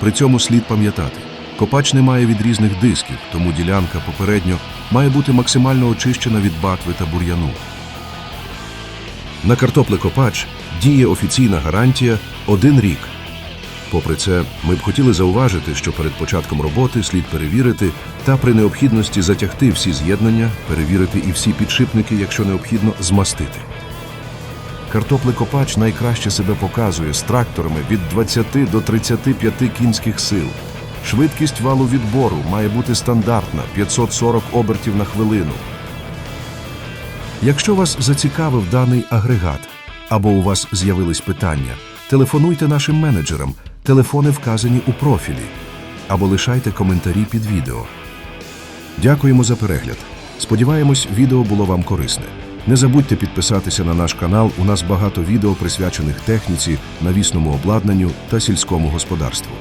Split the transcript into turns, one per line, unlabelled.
При цьому слід пам'ятати, копач не має відрізних дисків, тому ділянка попередньо має бути максимально очищена від батви та бур'яну. На картоплекопач діє офіційна гарантія один рік. Попри це, ми б хотіли зауважити, що перед початком роботи слід перевірити та при необхідності затягти всі з'єднання, перевірити і всі підшипники, якщо необхідно, змастити. Картоплекопач найкраще себе показує з тракторами від 20 до 35 кінських сил. Швидкість валу відбору має бути стандартна 540 обертів на хвилину. Якщо вас зацікавив даний агрегат або у вас з'явились питання, телефонуйте нашим менеджерам, телефони вказані у профілі, або лишайте коментарі під відео. Дякуємо за перегляд. Сподіваємось, відео було вам корисне. Не забудьте підписатися на наш канал. У нас багато відео присвячених техніці, навісному обладнанню та сільському господарству.